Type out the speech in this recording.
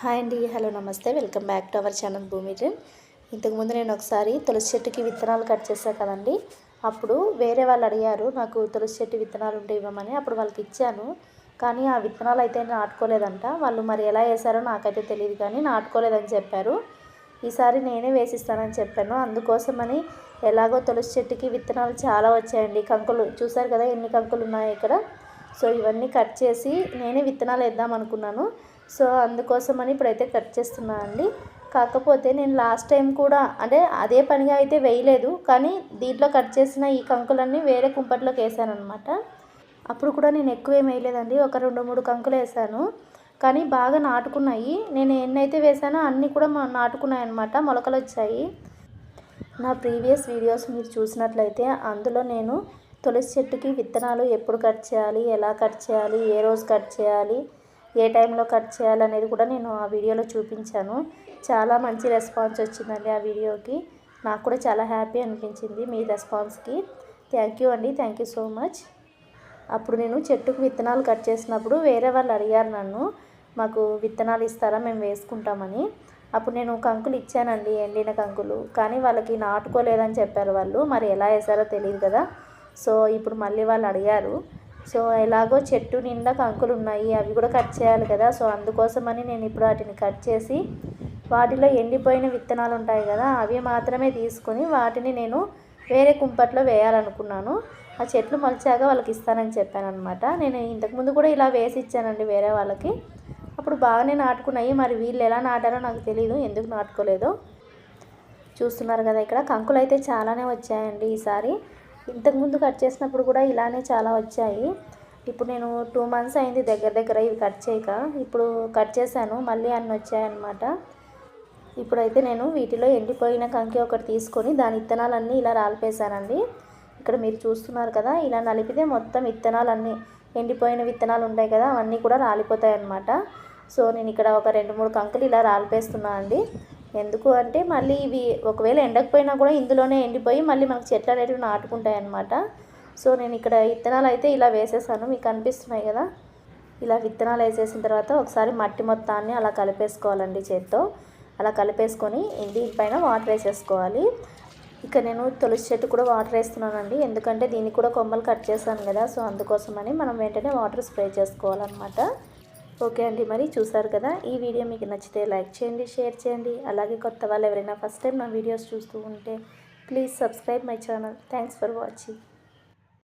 Hi అండి hello నమస్తే. Welcome back to our channel Bhoomi dream. ఇంతకుముందు నేను ఒకసారి తులసి చెట్టుకి విత్తనాలు కట్ చేశాను కదండి. అప్పుడు వేరే వాళ్ళు అడిగారు నాకు తులసి చెట్టు విత్తనాలు ఉంటే ఇవ్వమని. అప్పుడు వాళ్ళకి ఇచ్చాను. కానీ ఆ విత్తనాలు అయితే నాటుకోలేదంట. వాళ్ళు మరి ఎలా వేసారో నాకైతే తెలియదు కానీ నాటుకోలేదని చెప్పారు. ఈసారి నేనే వేసిస్తానని చెప్పాను. అందుకోసమని ఎలాగో తులసి చెట్టుకి విత్తనాలు చాలా వచ్చాయండి. కంకులు చూసారు కదా ఎన్ని కంకులు ఉన్నాయి ఇక్కడ? సో ఇవన్నీ కట్ చేసి నేనే విత్తనాలు వేద్దాం అనుకున్నాను. సో అందుకోసమని ఇప్పుడైతే కట్ చేస్తున్నాను అండి. కాకపోతే నేను లాస్ట్ టైం కూడా అంటే అదే పనిగా అయితే వేయలేదు. కానీ దీంట్లో కట్ చేసిన ఈ కంకులన్నీ వేరే కుంపట్లోకి వేసాను అనమాట అప్పుడు కూడా నేను ఎక్కువ ఏం వేయలేదండి. ఒక రెండు మూడు కంకులు వేసాను. కానీ బాగా నాటుకున్నాయి. నేను ఎన్నైతే వేసానో అన్నీ కూడా నాటుకున్నాయి అనమాట మొలకలు వచ్చాయి. నా ప్రీవియస్ వీడియోస్ మీరు చూసినట్లయితే అందులో నేను తులసి చెట్టుకి విత్తనాలు ఎప్పుడు కట్ చేయాలి? ఎలా కట్ చేయాలి? ఏ రోజు కట్ చేయాలి? ఏ టైంలో కట్ చేయాలనేది కూడా నేను ఆ వీడియోలో చూపించాను. చాలా మంచి రెస్పాన్స్ వచ్చిందండి ఆ వీడియోకి. నాకు కూడా చాలా హ్యాపీ అనిపించింది మీ రెస్పాన్స్కి. థ్యాంక్ యూ అండి. Thank you so much. అప్పుడు నేను చెట్టుకు విత్తనాలు కట్ చేసినప్పుడు వేరే వాళ్ళు అడిగారు నన్ను మాకు విత్తనాలు ఇస్తారా? మేము వేసుకుంటామని. అప్పుడు నేను కంకులు ఇచ్చానండి ఎండిన కంకులు. కానీ వాళ్ళకి నాటుకోలేదని చెప్పారు వాళ్ళు. మరి ఎలా వేసారో తెలియదు కదా. సో ఇప్పుడు మళ్ళీ వాళ్ళు అడిగారు. సో ఎలాగో చెట్టు నిండా కంకులు ఉన్నాయి అవి కూడా కట్ చేయాలి కదా. సో అందుకోసమని నేను ఇప్పుడు వాటిని కట్ చేసి వాటిలో ఎండిపోయిన విత్తనాలు ఉంటాయి కదా అవి మాత్రమే తీసుకొని వాటిని నేను వేరే కుంపట్లో వేయాలనుకున్నాను. ఆ చెట్లు మొలిచాక వాళ్ళకి ఇస్తానని చెప్పానమాట నేను ఇంతకుముందు కూడా ఇలా వేసి ఇచ్చానండి వేరే వాళ్ళకి. అప్పుడు బాగానే నాటుకున్నాయి. మరి వీళ్ళు ఎలా నాటారో నాకు తెలియదు ఎందుకు నాటుకోలేదో. చూస్తున్నారు కదా ఇక్కడ కంకులు అయితే చాలానే వచ్చాయండి ఈసారి. ఇంతకుముందు కట్ చేసినప్పుడు కూడా ఇలానే చాలా వచ్చాయి. ఇప్పుడు నేను టూ మంత్స్ అయింది దగ్గర దగ్గర ఇవి కట్ చేయక. ఇప్పుడు కట్ చేశాను మళ్ళీ అన్నీ వచ్చాయన్నమాట. ఇప్పుడైతే నేను వీటిలో ఎండిపోయిన కంకి ఒకటి తీసుకొని దాని విత్తనాలన్నీ ఇలా రాలిపేశానండి. ఇక్కడ మీరు చూస్తున్నారు కదా ఇలా నలిపితే మొత్తం విత్తనాలన్నీ ఎండిపోయిన విత్తనాలు ఉంటాయి కదా అవన్నీ కూడా రాలిపోతాయి అన్నమాట సో నేను ఇక్కడ ఒక రెండు మూడు కంకులు ఇలా రాలిపేస్తున్నాను అండి. ఎందుకు అంటే మళ్ళీ ఇవి ఒకవేళ ఎండకపోయినా కూడా ఇందులోనే ఎండిపోయి మళ్ళీ మనకు చెట్లు అనేటివి నాటుకుంటాయి అనమాట సో నేను ఇక్కడ విత్తనాలు అయితే ఇలా వేసేసాను. మీకు అనిపిస్తున్నాయి కదా? ఇలా విత్తనాలు వేసేసిన తర్వాత ఒకసారి మట్టి మొత్తాన్ని అలా కలిపేసుకోవాలండి చేత్తో. అలా కలిపేసుకొని దీనిపైన వాటర్ వేసేసుకోవాలి. ఇక నేను తులసి చెట్టు కూడా వాటర్ వేస్తున్నానండి. ఎందుకంటే దీనికి కూడా కొమ్మలు కట్ చేశాను కదా సో అందుకోసమని మనం వెంటనే వాటర్ స్ప్రే చేసుకోవాలన్నమాట. ఓకే అండి. మరి చూసారు కదా ఈ వీడియో మీకు నచ్చితే లైక్ చేయండి షేర్ చేయండి. అలాగే కొత్త వాళ్ళు ఎవరైనా ఫస్ట్ టైం నా వీడియోస్ చూస్తూ ఉంటే please subscribe my channel. Thanks for watching.